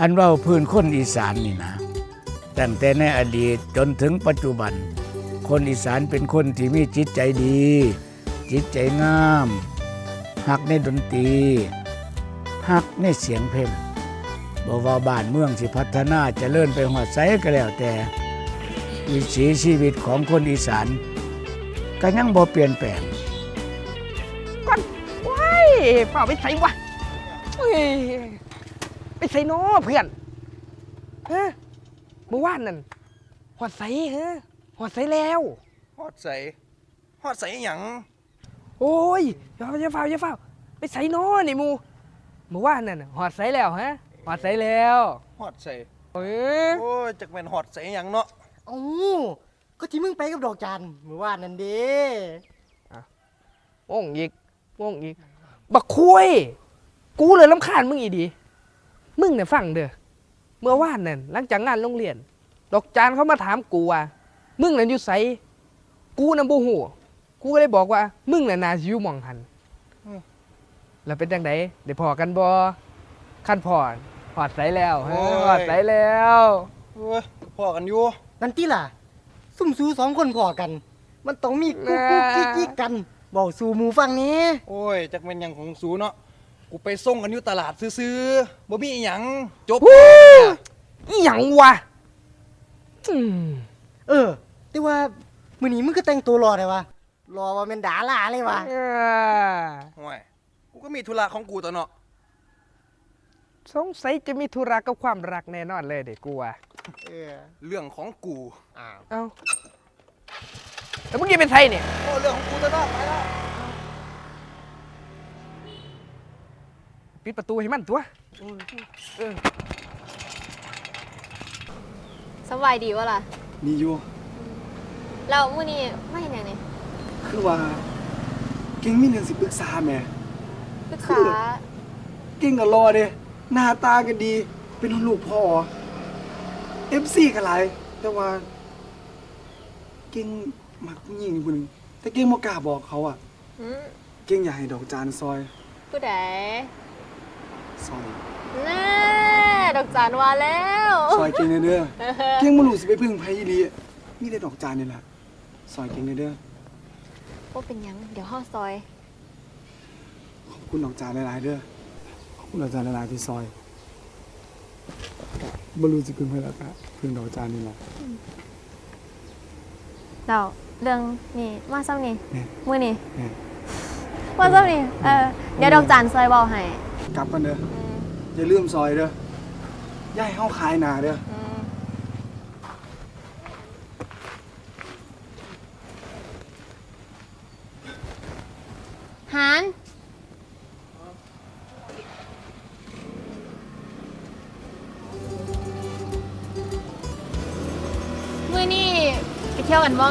อันว่าพื้นคนอีสานนี่นะตั้งแต่ในอดีตจนถึงปัจจุบัน คนอีสานเป็นคนที่มีจิตใจดี จิตใจงามหักในดนตรีหักในเสียงเพลงบอกว่าบ้านเมืองสิพัฒนาจะเลื่อนไปหัวไซก็แล้วแต่วิถีชีวิตของคนอีสานก็ยังบ่เปลี่ยนแปลงก่อนว้ายเปล่าไปใส่วะ ไปใส่น้อเพื่อนฮะเมื่อวานนั่นหอดใส่ฮะหอดใส่แล้ว ฮอดใสฮอดใสหยังโอ้ยอย่าอย่าเฝ้าอย่าเฝ้าไปใส่น้อนี่หมูเมื่อวานนั่นน่ะหอดใส่แล้วฮะหอดใส่แล้วฮอดใสเอ้ยโอ้ยจักแม่นฮอดใสหยังเนาะเอ้าก็ที่มึงไปกับดอกจันเมื่อวานนั่นเด้งงอีกงงอีกบักคุยกูเลยลำคาญมึงอีดี มึงเนี่ยฟังเด้อเมื่อวานนั่นหลังจากงานโรงเรียน ดอกจานเขามาถามกูว่ามึงนั่นอยู่ไสกูนั่นบ่ฮู้กูก็เลยบอกว่า มึงน่ะน่าสิอยู่หม่องหันแล้วเป็นจังไดได้พอกันบ่คันพอพอดใสแล้วเฮ้ยพอดใสแล้วโอ้ยพ่อกันอยู่นั่นที่ล่ะ ซุ่มซูสองคนพอกัน มันต้องมีกุ๊กกุ๊กกิ๊กกิ๊กกันบอกสู่หมูฟังนี้โอ้ยจักแม่นหยังของสูเนาะ กูไปส่งกันอยู่ตลาดซื้อๆบ่มีอีหยังจบวู้อีหยังวะอืมเออ แต่ว่ามื้อนี้มึงก็แต่งตัวรอได้วะรอว่าเป็นดาราเลยวะอ่าห่วยกูก็มีธุระของกูตัวเนาะสงสัยจะมีธุระกับความรักแน่นอนเลยเด็กกูว่าเออเรื่องของกูอ้าวเอ้าแล้วมึงยังเป็นไทยเนี่ยโอ้เรื่องของกูตัวเนาะไปแล้ว ปิดประตูให้มันตัวเออสบายดีวะล่ะมีอยู่ เรามื้อนี้ไม่เห็นอย่างนี้คือว่า เก่งมีเรื่องสิปรึกษาแหม่ ปรึกคืษาอเก่งก็รอเด้หน้าตาก็ดี เป็นลูกพ่อ FC ก็หลายแต่ว่า เก่งมักผู้หญิงคนหนึงแต่เก่งบ่กล้าบอกเขาอะหืมเก่งอยากให้ดอกจานซอย ผู้ใด ซอยแน่ดอกจานว่าแล้วซอยเก่งเด้อเก่งบ่รู้สิไปพึ่งไผอีหลีมีแต่ดอกจานนี่แหละซอยเก่งเด้อว่าเป็นหยังเดี๋ยวห่อซอย ขอบคุณดอกจานหลายๆเด้อขอบคุณดอกจานหลายๆที่ซอยบ่รู้สิพึ่งไผแล้วก็พึ่งดอกจานนี่แหละเราเรื่องนี่มาซ้ำนี่แม่มื้อนี่แม่มาซ้ำนี่เออเดี๋ยวดอกจานซอยเบาให้ กลับกันเด้ออืมอย่าลืมซอยเด้ออย่าให้เฮาขายหนาเด้ออืมหานมื้อนี้ไปเที่ยวกันบ่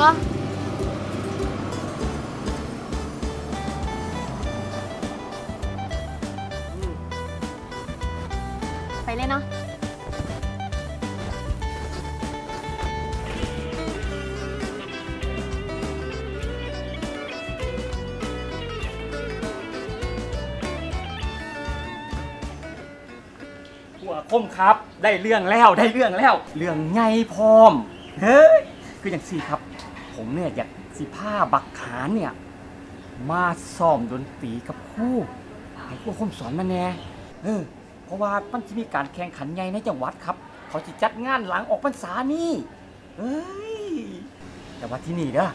คมครับ ได้เรื่องแล้วได้เรื่องแล้ว เรื่องไงพร้อม เฮ้ยคืออย่างสี่ครับ ผมเนี่ยอยากสิผ้าบักขานเนี่ย มาซ้อมดนตรีกับครู่ให้ครู่คมสอนมาแน่เออเพราะว่ามันจะมีการแข่งขันใหญ่ในจังหวัดครับ เขาจะจัดงานหลังออกพรรษานี่เอ้ยแต่ว่าที่นี่เด้อ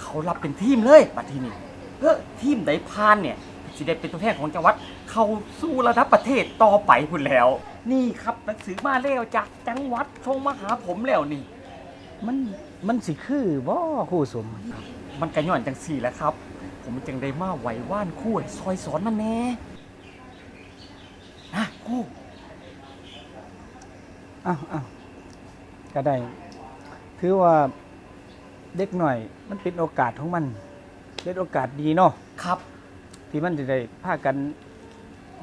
เขารับเป็นทีมเลยบัดที่นี่เออทีมใดพานเนี่ย สิได้เป็นตัวแทนของจังหวัด เข้าสู่ระดับประเทศต่อไปพุ่นแล้ว นี่ครับหนังสือมาแล้วจากจังหวัดส่งมาหาผมแล้วนี่ มันมันสิคือบ่ครู่สมมันกระย่อนจังสี่แหล้วครับ ผมจึงได้มาไหวว่านคู่ให้ซอยสอนมันแน่นะคู่อ้าวอ้าวก็ได้ ถือว่าเด็กหน่อย มันเป็นโอกาสของมันเป็นโอกาสดีเนาะครับ ที่มันจะได้พากัน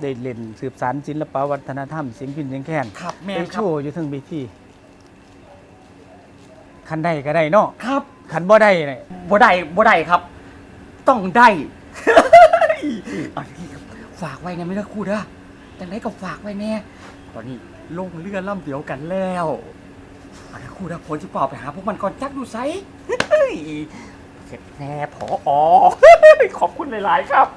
ได้เล่นสืบสารศิลปวัฒนธรรมเสียงพินเสียงแค้นครับแมไปนคโชรับว์อยู่ถึงเวทีคันได้ก็ได้เนาะครับคันบ่ได้เนี่ยบ่ได้บ่ได้ครับ ต้องได้อันนี้ครับฝากไว้นะไม่เลิกคู่เด้อจังไดก็ฝากไว้แน่ตอนนี้ลงเรือลำเดียวกันแล้วอาครูดักผลสิเปล่าไปหาพวกมันก่อนจักอยู่ไซ เฮ้ยเสร็จแน่พออ ขอบคุณหลาย ๆ ครับ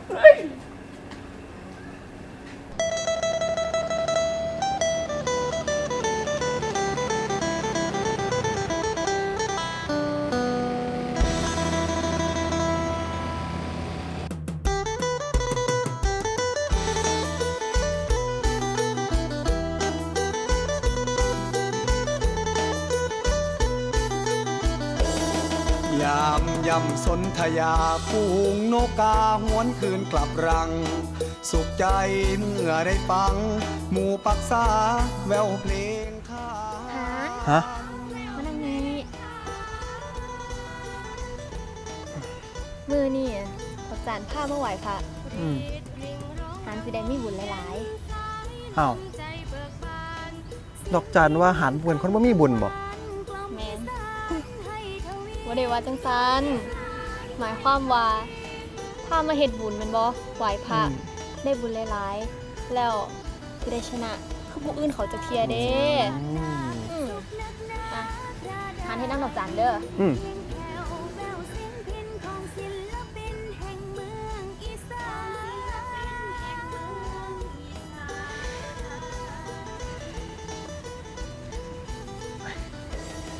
ามย่ำสนธยาฟูงนกกาหวนคืนกลับรัง สุขใจเมื่อได้ฟัง หมู่ปักษาแววเพลงข้าหาฮะมานั่งนี้ มือนี่ดอกจานผ้าเมื่อไหวพระอืมหานสิได้มีบุญหลายอ้าวดอกจันว่าหันเพื่อนคนบ่มีบุญบ่ๆแมน ว่าได้ว่าจังซันหมายความว่าถ้ามาเฮ็ดบุญแมันบ่ไหวพระอืม ได้บุญหลายๆ แล้วสิได้ชนะคือผู้อื่นเขาจะเทียเด้อืมอะทานให้นั่งดอกจานเด้อ อืม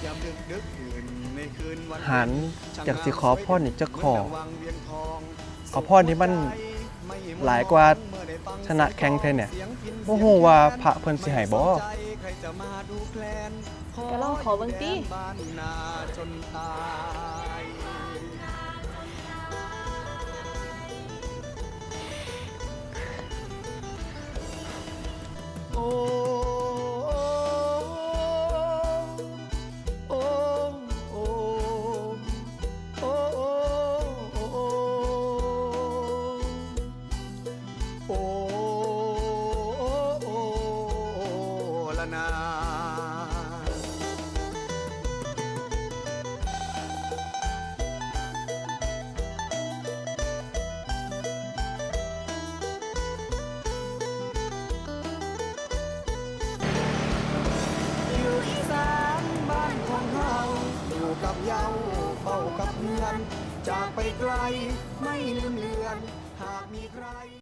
ยามดึกดึกคืนในคืนวัน หันอยากสิขอพ่อีกจักขอเองเอาพรที่มันหลายกว่าชนะแข่งเทนเนี่ยโอ้โหว่าพระเพิ่นสิให้บ่ใครจะลนก็ลองขอเบิ่งติ ละนาอยู่อีสานบ้านของเฮาอยู่กับเยาเฝ้ากับเพื่อน จากไปไกลไม่ลืมเลือน หากมีใคร